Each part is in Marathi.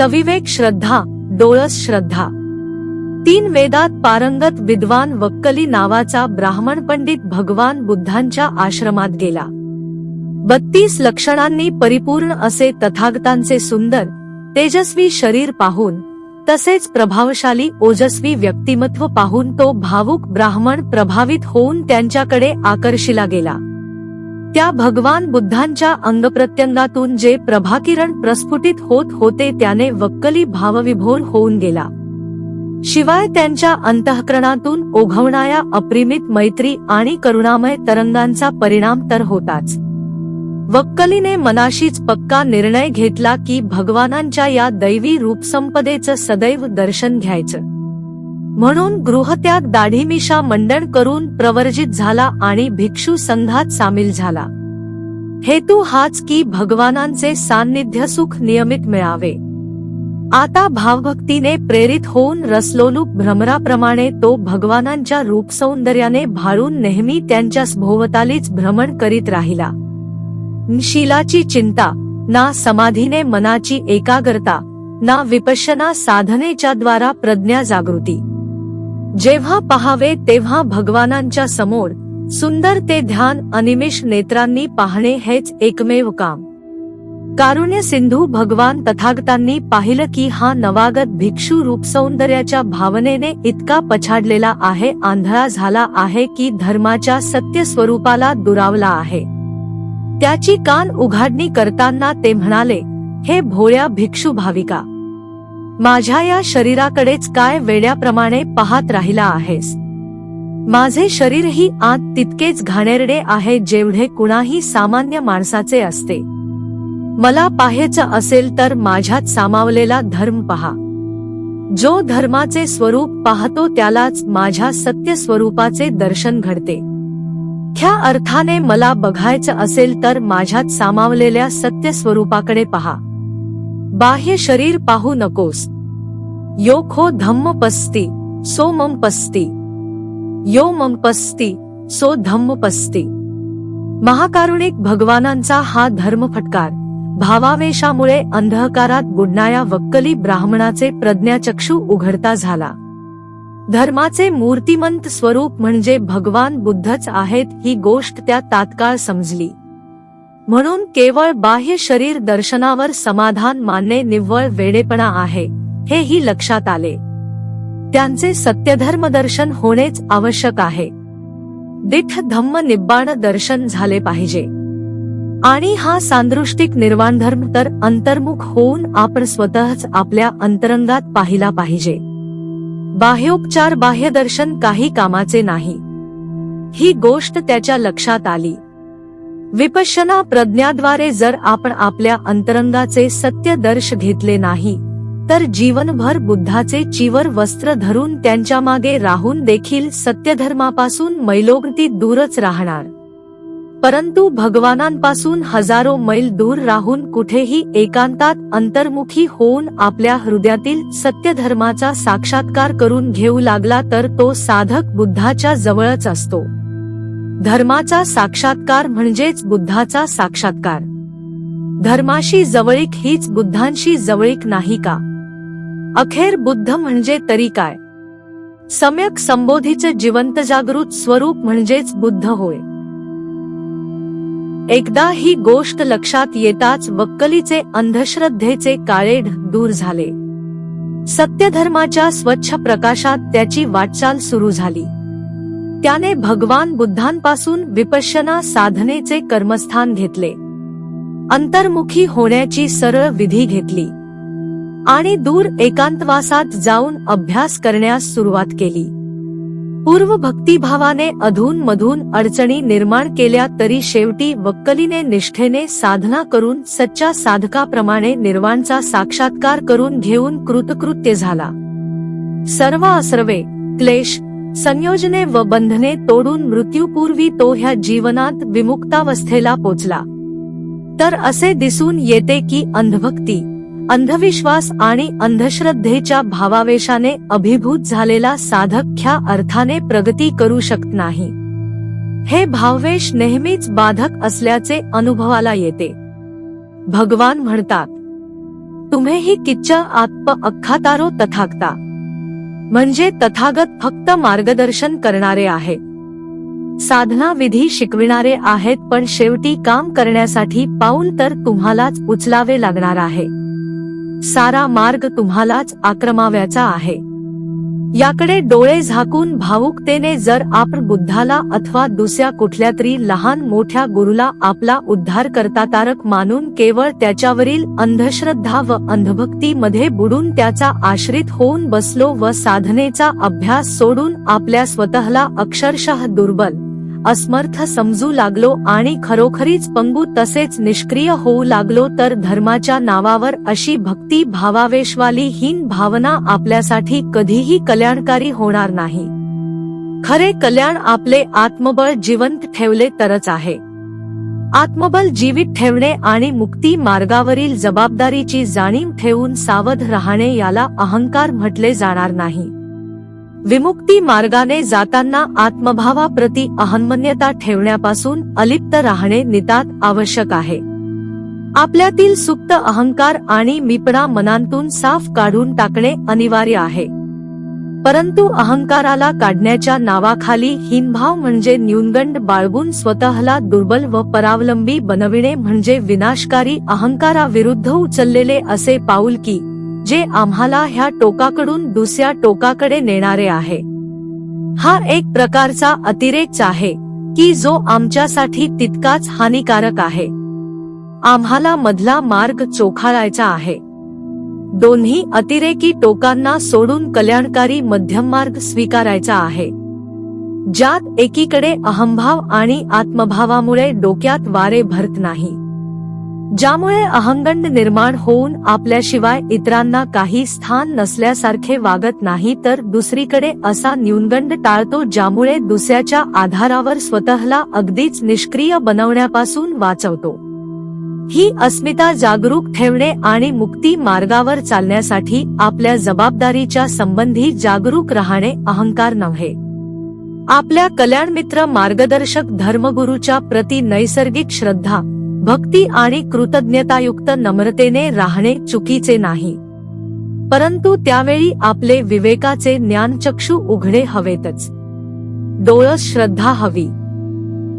सविवेक श्रद्धा डोळस श्रद्धा. तीन वेदात पारंगत विद्वान वक्कली नावाचा ब्राह्मण पंडित भगवान बुद्धांच्या आश्रमात गेला. बत्तीस लक्षणांनी परिपूर्ण असे तथागतांचे सुंदर तेजस्वी शरीर पाहून तसेच प्रभावशाली ओजस्वी व्यक्तिमत्व पाहून तो भावुक ब्राह्मण प्रभावित होऊन त्यांच्याकडे आकर्षिला गेला. त्या भगवान बुद्धांच्या अंगप्रत्यंगातून जे प्रभाकिरण प्रस्फुटित होत होते त्याने वक्कली भावविभोर होऊन गेला. शिवाय त्यांच्या अंतःकरणातून ओघवणाऱ्या अप्रिमित मैत्री आणि करुणामय तरंगांचा परिणाम तर होताच. वक्कलीने मनाशीच पक्का निर्णय घेतला की भगवानांच्या या दैवी रूपसंपदेचं सदैव दर्शन घ्यायचं. म्हणून गृहत्याग दाढीमिशा मंडण करून प्रवर्जित झाला आणि भिक्षू संघात सामील झाला. हेतू हाच की भगवानांचे सान्निध्य सुख नियमित मिळावे. आता भावभक्तीने प्रेरित होऊन रसलोलूप भ्रमराप्रमाणे तो भगवानांच्या रूपसौंदर्याने भाळून नेहमी त्यांच्या भोवतालीच भ्रमण करीत राहिला. शीलाची चिंता ना समाधीने मनाची एकाग्रता ना विपश्यना साधनेच्या द्वारा प्रज्ञा जागृती. जेव्हा पहावे तेव्हा भगवानांच्या समोर सुंदर ते ध्यान अनिमिष नेत्रांनी पाहणे हेच एकमेव काम. कारुण्य सिंधू भगवान तथागतांनी पाहिलं की हा नवागत भिक्षू रूप सौंदर्याच्या भावनेने इतका पछाडलेला आहे आंधळा झाला आहे की धर्माच्या सत्य स्वरूपाला दुरावला आहे. त्याची कान उघाडणी करताना ते म्हणाले हे भोळ्या भिक्षू भाविका माझ्या या शरीराकडेच काय वेड्याप्रमाणे पाहत राहिला आहेस? माझे शरीरही आत तितकेच घाणेरडे आहे जेवढे कुणाही सामान्य माणसाचे असते. मला पाहायचं असेल तर माझ्यात सामावलेला धर्म पहा. जो धर्माचे स्वरूप पाहतो त्यालाच माझ्या सत्य स्वरूपाचे दर्शन घडते. ख्या अर्थाने मला बघायचं असेल तर माझ्यात सामावलेल्या सत्य स्वरूपाकडे पहा. बाह्य शरीर पाहू नकोस. यो खो धम्म पस्ती सो मम पस्ती. यो मम पस्ती सो धम्म पस्ती. महाकारुणिक भगवानांचा हा धर्म फटकार. भावावेशामुळे अंधकारात बुडणाऱ्या वक्कली ब्राह्मणाचे प्रज्ञाचक्षू उघडता झाला. धर्माचे मूर्तिमंत स्वरूप म्हणजे भगवान बुद्धच आहेत ही गोष्ट त्या तात्काळ समजली. म्हणून केवळ बाह्य शरीर दर्शनावर समाधान मानणे निव्वळ वेडेपणा आहे हेही लक्षात आले. त्यांचे सत्यधर्म दर्शन होणेच आवश्यक आहे. दिठ धम्म निब्बाण दर्शन झाले पाहिजे. आणि हा सांदृष्टिक निर्वाणधर्म तर अंतर्मुख होऊन आपण स्वतःच आपल्या अंतरंगात पाहिला पाहिजे. बाह्योपचार बाह्यदर्शन काही कामाचे नाही. ही गोष्ट त्याच्या लक्षात आली. विपश्यना प्रज्ञाद्वारे जर आपण आपल्या अंतरंगाचे सत्य दर्श घेतले नाही तर जीवनभर बुद्धाचे चिवर वस्त्र धरून त्यांच्या मागे राहून देखील सत्यधर्मापासून मैलोगती दूरच राहणार. परंतु भगवानांपासून हजारो मैल दूर राहून कुठेही एकांतात अंतर्मुखी होऊन आपल्या हृदयातील सत्यधर्माचा साक्षात्कार करून घेऊ लागला तर तो साधक बुद्धाच्या जवळच असतो. धर्माचा साक्षात्कार म्हणजेच बुद्धाचा साक्षात्कार. धर्माशी जवळीक हीच बुद्धांशी जवळीक नाही का? अखेर बुद्ध म्हणजे तरी काय? सम्यक संबोधीचे जिवंत जागृत स्वरूप म्हणजेच बुद्ध होय. एकदा ही गोष्ट लक्षात येताच वक्कलीचे अंधश्रद्धेचे काळेढ दूर झाले. सत्यधर्माच्या स्वच्छ प्रकाशात त्याची वाटचाल सुरू झाली. त्याने भगवान बुद्धांपासून विपश्यना साधनेचे कर्मस्थान घेतले. अंतर्मुखी होण्याची सरळ विधी घेतली. आणि दूर एकांतवासात जाऊन अभ्यास करण्यास सुरुवात केली. पूर्व भक्तिभावाने अधून मधून अडचणी निर्माण केल्या तरी शेवटी वक्कलीने निष्ठेने साधना करून सच्च्या साधकाप्रमाणे निर्वाणचा साक्षात्कार करून घेऊन कृतकृत्य झाला. सर्व असर्वे क्लेश संयोजने व बंधने तोडून मृत्यूपूर्वी तो ह्या जीवनात विमुक्तावस्थेला पोचला. तर असे दिसून येते की अंधभक्ती अंधविश्वास आणि अंधश्रद्धेच्या भावावेशाने अभिभूत झालेला साधक ख्या अर्थाने प्रगती करू शकत नाही. हे भाववेश नेहमीच बाधक असल्याचे अनुभवाला येते. भगवान म्हणतात तुम्हेही किच्च आत्प अख्खातारो तथागता म्हणजे तथागत फक्त मार्गदर्शन करणारे आहे. साधना विधी शिकविणारे आहेत पण शेवटी काम करण्यासाठी पाऊल तर तुम्हालाच उचलावे लागणार आहे. सारा मार्ग तुम्हालाच आक्रमाव्याचा आहे. याकडे डोळे झाकून भावुकतेने जर आपण बुद्धाला अथवा दुसऱ्या कुठल्या तरी लहान मोठ्या गुरुला आपला उद्धार करता तारक मानून केवळ त्याच्यावरील अंधश्रद्धा व अंधभक्ती मध्ये बुडून त्याचा आश्रित होऊन बसलो व साधनेचा अभ्यास सोडून आपल्या स्वतःला अक्षरशः दुर्बल. असमर्थ समजू लागलो आणि खरोखरीच पंगू तसेच निष्क्रिय होऊ लागलो तर धर्माच्या नावावर अशी भक्ती भावावेशवाली हीन भावना आपल्यासाठी कधीही कल्याणकारी होणार नाही. खरे कल्याण आपले आत्मबळ जिवंत ठेवले तरच आहे. आत्मबल जीवित ठेवणे आणि मुक्ती मार्गावरील जबाबदारीची जाणीव ठेवून सावध राहणे याला अहंकार म्हटले जाणार नाही. विमुक्ती मार्गाने जाताना आत्मभावाप्रती अहन्मन्यता ठेवण्यापासून अलिप्त राहणे नितात आवश्यक आहे. आपल्यातील सुप्त अहंकार आणि मिपणा मनांतून साफ काढून टाकणे अनिवार्य आहे. परंतु अहंकाराला काढण्याच्या नावाखाली हीनभाव म्हणजे न्यूनगंड बाळगून स्वतःला दुर्बल व परावलंबी बनविणे म्हणजे विनाशकारी अहंकाराविरुद्ध उचललेले असे पाऊल की जे आम्हाला ह्या टोकाकडून दुसऱ्या टोकाकडे नेणारे आहे. हा एक प्रकारचा अतिरेक आहे की जो आमच्यासाठी तितकाच हानिकारक आहे. आम्हाला मधला मार्ग चोखाळायचा आहे. दोन्ही अतिरेकी टोकांना सोडून कल्याणकारी मध्यम मार्ग स्वीकारायचा आहे. ज्यात एकीकडे अहंभाव आणि आत्मभावामुळे डोक्यात वारे भरत नाही. ज्यामुळे अहंगंड निर्माण होऊन आपल्याशिवाय इतरांना काही स्थान नसल्यासारखे वागत नाही तर दुसरीकडे असा न्यूनगंड टाळतो ज्यामुळे दुसऱ्याच्या आधारावर स्वतःला अगदीच निष्क्रिय बनवण्यापासून वाचवतो. ही अस्मिता जागरूक ठेवणे आणि मुक्ती मार्गावर चालण्यासाठी आपल्या जबाबदारीच्या संबंधी जागरूक राहणे अहंकार नव्हे. आपल्या कल्याणमित्र मार्गदर्शक धर्मगुरूच्या प्रति नैसर्गिक श्रद्धा भक्ती आणि कृतज्ञतायुक्त नम्रतेने राहणे चुकीचे नाही. परंतु त्यावेळी आपले विवेकाचे ज्ञानचक्षु उघडे हवेतच. डोळस श्रद्धा हवी.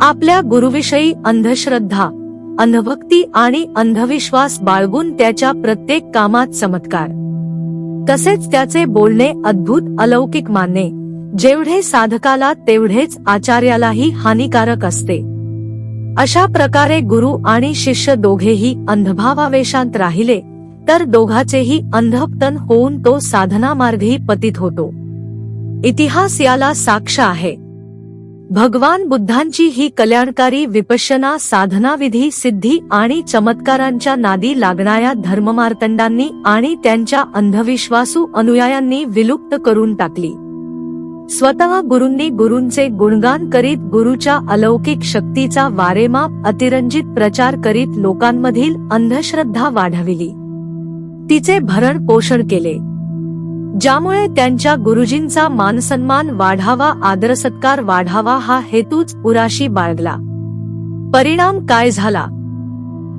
आपल्या गुरुविषयी अंधश्रद्धा अंधभक्ती आणि अंधविश्वास बाळगून त्याच्या प्रत्येक कामात चमत्कार. तसेच त्याचे बोलणे अद्भुत अलौकिक मानणे जेवढे साधकाला तेवढेच आचार्यालाही हानिकारक असते. अशा प्रकारे गुरु आणि शिष्य दोघेही अंधभावावेशांत राहिले तर दोघाचेही अंधपतन होऊन तो साधनामार्गही पतित होतो. इतिहास याला साक्ष आहे. भगवान बुद्धांची ही कल्याणकारी विपश्यना साधनाविधी सिद्धी आणि चमत्कारांच्या नादी लागणाऱ्या धर्ममार्तंडांनी आणि त्यांच्या अंधविश्वासू अनुयायांनी विलुप्त करून टाकली. स्वतः गुरुंनी गुरुंचे गुणगान करीत गुरुच्या अलौकिक शक्तीचा वारेमाप अतिरंजित प्रचार करीत लोकांमधील अंधश्रद्धा वाढविली. तिचे भरण पोषण केले. ज्यामुळे त्यांच्या गुरुजींचा मानसन्मान वाढावा आदरसत्कार वाढावा हा हेतूच उराशी बाळगला. परिणाम काय झाला?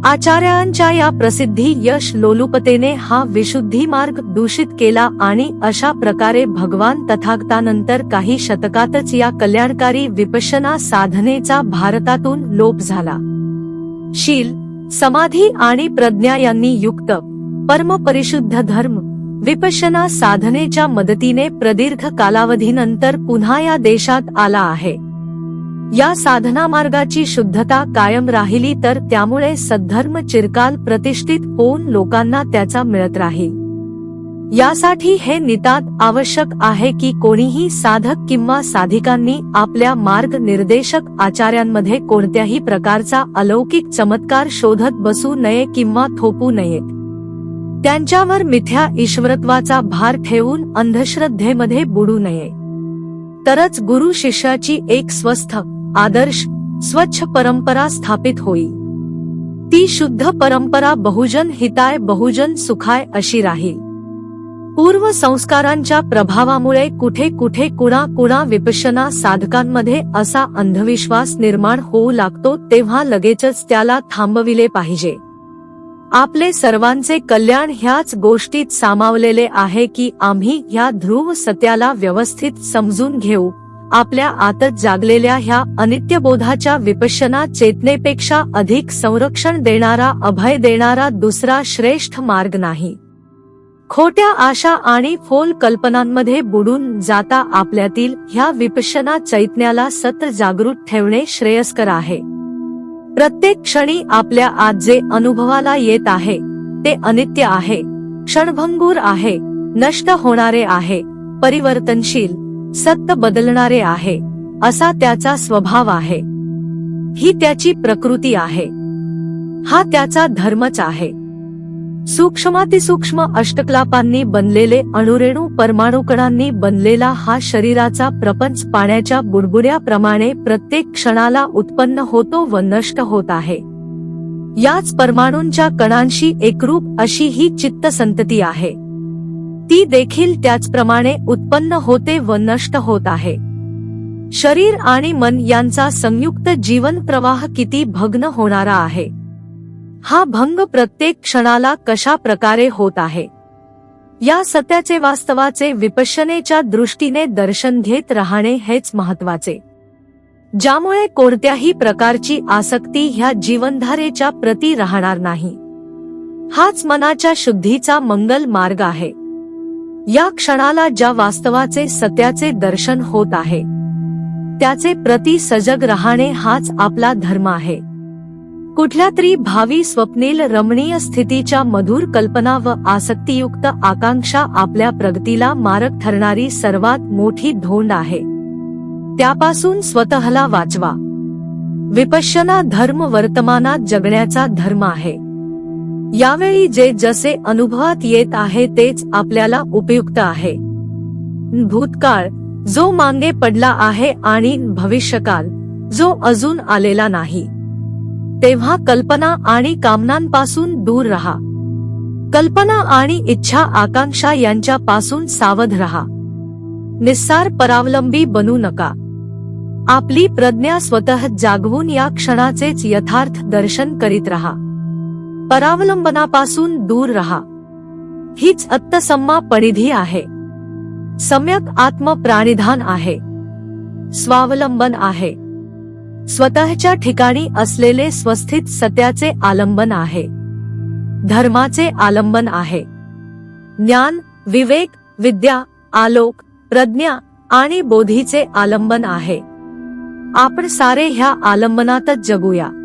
आचार्यांच्या या प्रसिद्धी यश लोलुपतेने हा विशुद्धी मार्ग दूषित केला आणि अशा प्रकारे भगवान तथागतानंतर काही शतकातच या कल्याणकारी विपशना साधनेचा भारतातून लोप झाला. शील समाधी आणि प्रज्ञा यांनी युक्त परमपरिशुद्ध धर्म विपशना साधनेच्या मदतीने प्रदीर्घ कालावधीनंतर पुन्हा या देशात आला आहे. या साधना मार्गाची शुद्धता कायम राहिली तर त्यामुळे सद्धर्म चिरकाल प्रतिष्ठित होऊन लोकांना त्याचा मिळत राहील. यासाठी हे नितात आवश्यक आहे की कोणीही साधक किंवा साधिकांनी आपल्या मार्ग निर्देशक आचार्यांमध्ये कोणत्याही प्रकारचा अलौकिक चमत्कार शोधत बसू नये किंवा थोपू नयेत त्यांच्यावर मिथ्या ईश्वरत्वाचा भार ठेवून अंधश्रद्धेमध्ये बुडू नये. तरच गुरु शिष्याची एक स्वस्थ आदर्श स्वच्छ परंपरा स्थापित होईल ती शुद्ध परंपरा बहुजन हिताय बहुजन सुखाय अशी राहील पूर्व संस्कारांच्या प्रभावामुळे कुठे कुठे कुणा कुणा विपशना साधकांमध्ये असा अंधविश्वास निर्माण होऊ लागतो तेव्हा लगेचच त्याला थांबविले पाहिजे. आपले सर्वांचे कल्याण ह्याच गोष्टीत सामावलेले आहे की आम्ही ह्या ध्रुव सत्याला व्यवस्थित समजून घेऊ आपल्या आतच जागलेल्या ह्या अनित्यबोधाच्या विपश्यना चेतनेपेक्षा अधिक संरक्षण देणारा अभय देणारा दुसरा श्रेष्ठ मार्ग नाही. खोट्या आशा आणि फोल कल्पनांमध्ये बुडून जाता आपल्यातील ह्या विपश्यना चैतन्याला सत्र जागृत ठेवणे श्रेयस्कर आहे. प्रत्येक क्षणी आपल्या आत जे अनुभवाला येत आहे ते अनित्य आहे क्षणभंगूर आहे नष्ट होणारे आहे परिवर्तनशील सत्य बदलणारे आहे असा त्याचा स्वभाव आहे. ही त्याची प्रकृती आहे. हा त्याचा धर्मच आहे. सूक्ष्मातिसूक्ष्म अष्टकलापांनी बनलेले अणुरेणू परमाणुकणांनी बनलेला हा शरीराचा प्रपंच पाण्याच्या बुडबुड्याप्रमाणे प्रत्येक क्षणाला उत्पन्न होतो व नष्ट होत आहे. याच परमाणूंच्या कणांशी एकरूप अशी ही चित्त संतती आहे. ती देखील त्याचप्रमाणे उत्पन्न होते व नष्ट होत आहे. शरीर आणि मन यांचा संयुक्त जीवन प्रवाह किती भग्न होणारा आहे. हा भंग प्रत्येक क्षणाला कशा प्रकारे होत आहे? या सत्याचे वास्तवाचे विपश्यनेच्या दृष्टीने दर्शन घेत राहणे हेच महत्त्वाचे ज्यामुळे कोणत्याही प्रकारची आसक्ती ह्या जीवनधारेच्या प्रती राहणार नाही. हाच मनाच्या शुद्धीचा मंगल मार्ग आहे. या क्षणाला ज्या वास्तवाचे सत्याचे दर्शन होत आहे त्याचे प्रति सजग राहणे हाच आपला धर्म आहे. कुठल्या तरी भावी स्वप्नील रमणीय स्थितीच्या मधुर कल्पना व आसक्तियुक्त आकांक्षा आपल्या प्रगतीला मारक ठरणारी सर्वात मोठी धोंड आहे. त्यापासून स्वतःला वाचवा. विपश्यना धर्म वर्तमानात जगण्याचा धर्म आहे. यावेळी जे जसे अनुभवात येत आहे तेच आपल्याला उपयुक्त आहे. भूतकाळ जो मागे पडला आहे आणि भविष्यकाल जो अजून आलेला नाही. तेव्हा कल्पना आणि कामनांपासून दूर राहा. कल्पना आणि इच्छा आकांक्षा यांच्यापासून सावध राहा. निस्सार परावलंबी बनू नका. आपली प्रज्ञा स्वतः जागवून या क्षणाचेच यथार्थ दर्शन करीत राहा. परावलंबनापासून दूर राहा. हीच अत्तसम्मा परिधी आहे. सम्यक आत्म प्राणिधान आहे. स्वावलंबन आहे. स्वतःच्या ठिकाणी असलेले स्वस्थित सत्याचे आलंबन आहे. धर्माचे आलंबन आहे. ज्ञान विवेक विद्या आलोक प्रज्ञा आणि बोधीचे आलंबन आहे. आपण सारे ह्या आलंबनातच जगूया.